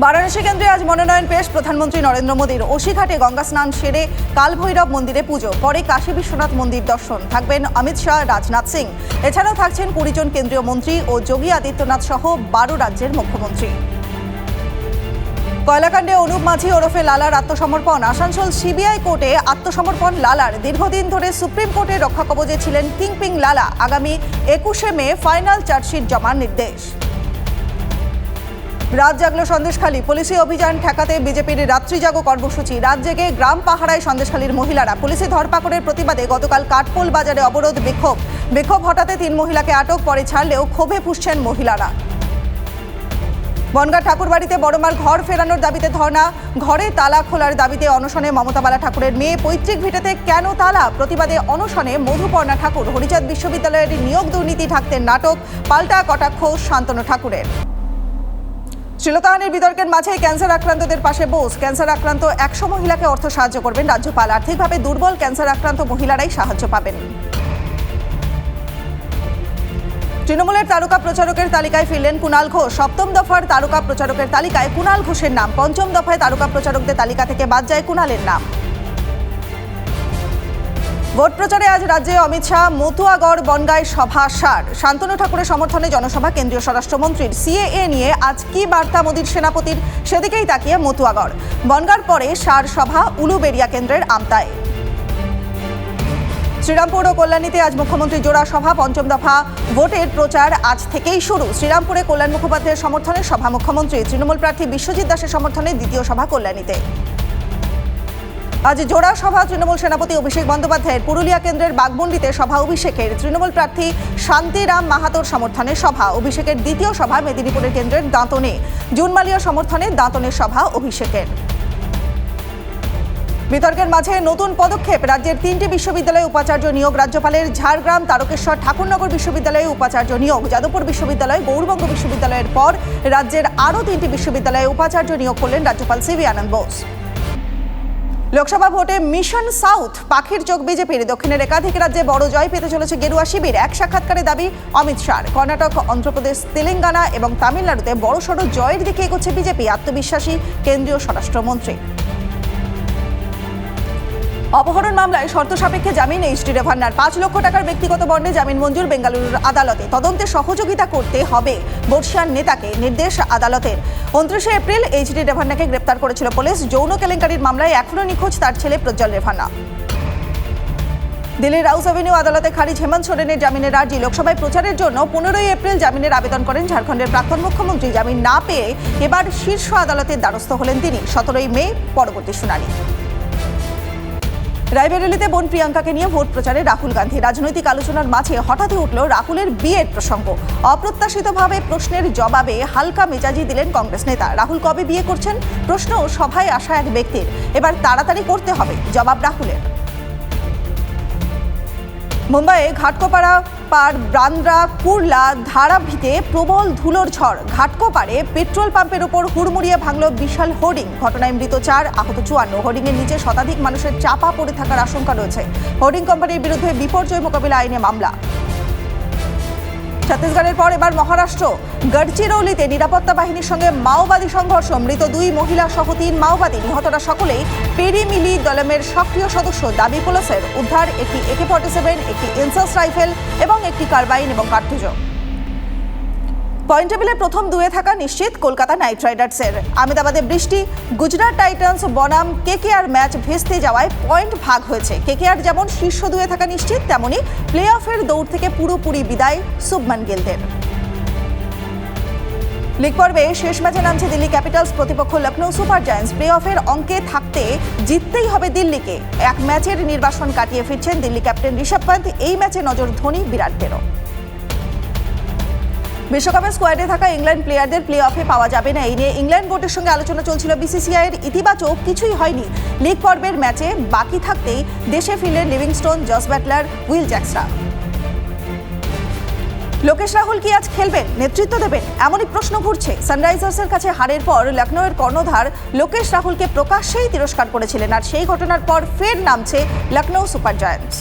বারাণসী কেন্দ্রে আজ মনোনয়ন পেশ প্রধানমন্ত্রী নরেন্দ্র মোদীর। ওসিঘাটে গঙ্গা স্নান সেরে কালভৈরব মন্দিরে পুজো, পরে কাশী বিশ্বনাথ মন্দির দর্শন। থাকবেন অমিত শাহ, রাজনাথ সিং। এছাড়াও থাকছেন কুড়িজন কেন্দ্রীয় মন্ত্রী ও যোগী আদিত্যনাথ সহ বারো রাজ্যের মুখ্যমন্ত্রী। কয়লাকাণ্ডে অনুপ মাঝি ওরফে লালার আত্মসমর্পণ। আসানসোল সিবিআই কোর্টে আত্মসমর্পণ লালার। দীর্ঘদিন ধরে সুপ্রিম কোর্টে রক্ষা কবজে ছিলেন কিংপিং লালা। আগামী একুশে মে ফাইনাল চার্জশিট জমার নির্দেশ। রাত জাগলো সন্দেশখালী। পুলিশি অভিযান ঠেকাতে বিজেপির রাত্রি জাগো কর্মসূচি। রাত জেগে গ্রাম পাহারায় সন্দেশখালীর মহিলারা। পুলিশি ধরপাকড়ের প্রতিবাদে গতকাল কাঠপোল বাজারে অবরোধ বিক্ষোভ। বিক্ষোভ হঠাতে তিন মহিলাকে আটক, পরে ছাড়লেও ক্ষোভে ফুসছেন মহিলারা। বনগাঁ ঠাকুরবাড়িতে বড়মার ঘর ফেরানোর দাবিতে ধর্ণা। ঘরে তালা খোলার দাবিতে অনশনে মমতা বালা ঠাকুরের মেয়ে পৈতৃক ভিটাতে কেন তালা? প্রতিবাদে অনশনে মধুপর্ণা ঠাকুর। হরিচাঁদ বিশ্ববিদ্যালয়ের নিয়োগ দুর্নীতি ঢাকতে নাটক। পাল্টা কটাক্ষ শান্তনু ঠাকুরের। শ্রীলতাহানির বিতর্কের মাঝে ক্যান্সার আক্রান্তদের পাশে বোস। ক্যান্সার আক্রান্ত একশো মহিলাকে অর্থ সাহায্য করবেন রাজ্যপাল। আর্থিকভাবে দুর্বল ক্যান্সার আক্রান্ত মহিলারাই সাহায্য পাবেন। তৃণমূলের তারকা প্রচারকের তালিকায় ফিরলেন কুণাল ঘোষ। সপ্তম দফার তারকা প্রচারকের তালিকায় কুণাল ঘোষের নাম। পঞ্চম দফায় তারকা প্রচারকদের তালিকা থেকে বাদ যায় কুণালের নাম। ভোট প্রচারে আজ রাজ্যে অমিত শাহ মতুয়াগড় বনগাঁয় সভা সার। শান্তনু ঠাকুরের সমর্থনে জনসভা, কেন্দ্রীয় স্বরাষ্ট্রমন্ত্রীর সিএএ নিয়ে আজ কি বার্তা মোদীর সেনাপতির? সেদিকেই তাকিয়ে মতুয়াগড়। বনগাঁর পরে সার সভা উলুবেড়িয়া কেন্দ্রের আমতায়। শ্রীরামপুর ও কল্যাণীতে আজ মুখ্যমন্ত্রী জোড়া সভা পঞ্চম দফা ভোটের প্রচার আজ থেকেই শুরু। শ্রীরামপুরে কল্যাণ মুখোপাধ্যায়ের সমর্থনে সভা, মুখ্যমন্ত্রী তৃণমূল প্রার্থী বিশ্বজিৎ দাসের সমর্থনে দ্বিতীয় সভা কল্যাণীতে। আজ জোড়া সভা, তৃণমূল সেনাপতি অভিষেক বন্দ্যোপাধ্যায়ের পুরুলিয়া কেন্দ্রের বাগমন্ডিতে সভা অভিষেকের। তৃণমূল প্রার্থী শান্তিরাম মাহাতোর সমর্থনে সভা, অভিষেকের দ্বিতীয় সভা মেদিনীপুরের কেন্দ্রের দাঁতনে। জুনমালিয়া সমর্থনে দাঁতনের সভা অভিষেকের। বিতর্কের মাঝে নতুন পদক্ষেপ, রাজ্যের তিনটি বিশ্ববিদ্যালয়ে উপাচার্য নিয়োগ, রাজ্যপালের ঝাড়গ্রাম, তারকেশ্বর, ঠাকুরনগর বিশ্ববিদ্যালয়ে উপাচার্য নিয়োগ, যাদবপুর বিশ্ববিদ্যালয় গৌরবঙ্গ বিশ্ববিদ্যালয়ের পর রাজ্যের আরও তিনটি বিশ্ববিদ্যালয়ে উপাচার্য নিয়োগ করলেন রাজ্যপাল সিভি আনন্দ বোস। লোকসভা ভোটে মিশন সাউথ, পাখির চোখ বিজেপির। দক্ষিণের একাধিক রাজ্যে বড় জয় পেতে চলেছে গেরুয়া শিবির। এক সাক্ষাৎকারে দাবি, অমিত শাহ কর্ণাটক, অন্ধ্রপ্রদেশ, তেলেঙ্গানা এবং তামিলনাড়ুতে বড়সড় জয়ের দিকে এগোচ্ছে বিজেপি, আত্মবিশ্বাসী কেন্দ্রীয় স্বরাষ্ট্রমন্ত্রী। অপহরণ মামলায় শর্ত সাপেক্ষে জামিন এইচ ডি রেভান্নার পাঁচ লক্ষ টাকার ব্যক্তিগত বন্ডে জামিন মঞ্জুর বেঙ্গালুরুর আদালতে। তদন্তে সহযোগিতা করতে হবে বর্ষিয়ান নেতাকে, নির্দেশ আদালতের। উনত্রিশে এপ্রিল এইচডি রেভান্নাকে গ্রেপ্তার করেছিল পুলিশ। যৌন কেলেঙ্কারির মামলায় এখনও নিখোঁজ তার ছেলে প্রজ্জ্বল রেভান্না দিল্লির রাউস অ্যাভিনিউ আদালতে খারিজ হেমন্ত সোরেনের জামিনের আর্জি। লোকসভায় প্রচারের জন্য পনেরোই এপ্রিল জামিনের আবেদন করেন ঝাড়খণ্ডের প্রাক্তন মুখ্যমন্ত্রী। জামিন না পেয়ে এবার শীর্ষ আদালতের দ্বারস্থ হলেন তিনি। সতেরোই মে পরবর্তী শুনানি। রায়বেরেলিতে বোন প্রিয়াঙ্কাকে নিয়ে ভোট প্রচারে রাহুল গান্ধী। রাজনৈতিক আলোচনার মাঝে হঠাৎই উঠল রাহুলের বিয়ের প্রসঙ্গ। অপ্রত্যাশিতভাবে প্রশ্নের জবাবে হালকা মেজাজি দিলেন কংগ্রেস নেতা। রাহুল কবে বিয়ে করছেন? প্রশ্ন সভায় আসা এক ব্যক্তির। এবার তাড়াতাড়ি করতে হবে। জবাব রাহুলের। মুম্বাইয়ে ঘাটকোপাড়া পার ব্রান্দ্রা কুরলা ধারাভিতে প্রবল ধুলোর ঝড়। ঘাটকোপাড়ে পেট্রোল পাম্পের উপর হুড়মুড়িয়ে ভাঙল বিশাল হোর্ডিং। ঘটনায় মৃত চার আহত চুয়ান্ন। হোর্ডিংয়ের নিচে শতাধিক মানুষের চাপা পড়ে থাকার আশঙ্কা রয়েছে। হোর্ডিং কোম্পানির বিরুদ্ধে বিপর্যয় মোকাবিলা আইনে মামলা। ছত্তিশগড়ের পর এবার মহারাষ্ট্র। গড়চিরৌলিতে নিরাপত্তা বাহিনীর সঙ্গে মাওবাদী সংঘর্ষ। মৃত দুই মহিলা সহ তিন মাওবাদী। নিহতরা সকলেই পেরিমিলি দলমের সক্রিয় সদস্য দাবি পুলিশের। উদ্ধার একটি একে ফর্টি সেভেন, একটি ইনসাস রাইফেল এবং একটি কার্বাইন এবং কার্তুজ পয়েন্ট টেবিলে প্রথম দুয়ে থাকা নিশ্চিত কলকাতা নাইট রাইডার্সের। আহমেদাবাদে বৃষ্টি, গুজরাট টাইটান্স বনাম কেকেআর ম্যাচ ভেস্তে যাওয়ায় পয়েন্ট ভাগ হয়েছে। কেকেআর যেমন শীর্ষ দুয়ে থাকা নিশ্চিত, তেমনি প্লে অফের দৌড় থেকে পুরোপুরি বিদায় শুভমান গিলদের। লিগ পর্বে শেষ ম্যাচে নামছে দিল্লি ক্যাপিটালস, প্রতিপক্ষ লখনৌ সুপার জায়ান্টস। প্লে অফের অঙ্কে থাকতে জিততেই হবে দিল্লিকে। এক ম্যাচের নির্বাসন কাটিয়ে ফিরছেন দিল্লি ক্যাপ্টেন ঋষভ পান্ত এই ম্যাচে নজর ধোনি বিরাটদেরও বিশ্বকাপের স্কোয়াডে থাকা ইংল্যান্ড প্লেয়ারদের প্লে অফে পাওয়া যাবে না। এই নিয়ে ইংল্যান্ড বোর্ডের সঙ্গে আলোচনা চলছিল বিসিসিআই এর ইতিবাচক কিছুই হয়নি। লিগ পর্বের ম্যাচে বাকি থাকতেই দেশে ফিরলেন লিভিংস্টোন, জস ব্যাটলার, উইল জ্যাক্সরা। লোকেশ রাহুল কি আজ খেলবেন? নেতৃত্ব দেবেন? এমনই প্রশ্ন ঘুরছে। সানরাইজার্সের কাছে হারের পর লখনৌয়ের কর্ণধার লোকেশ রাহুলকে প্রকাশ্যেই তিরস্কার করেছিলেন। আর সেই ঘটনার পর ফের নামছে লখনৌ সুপার জায়ান্টস।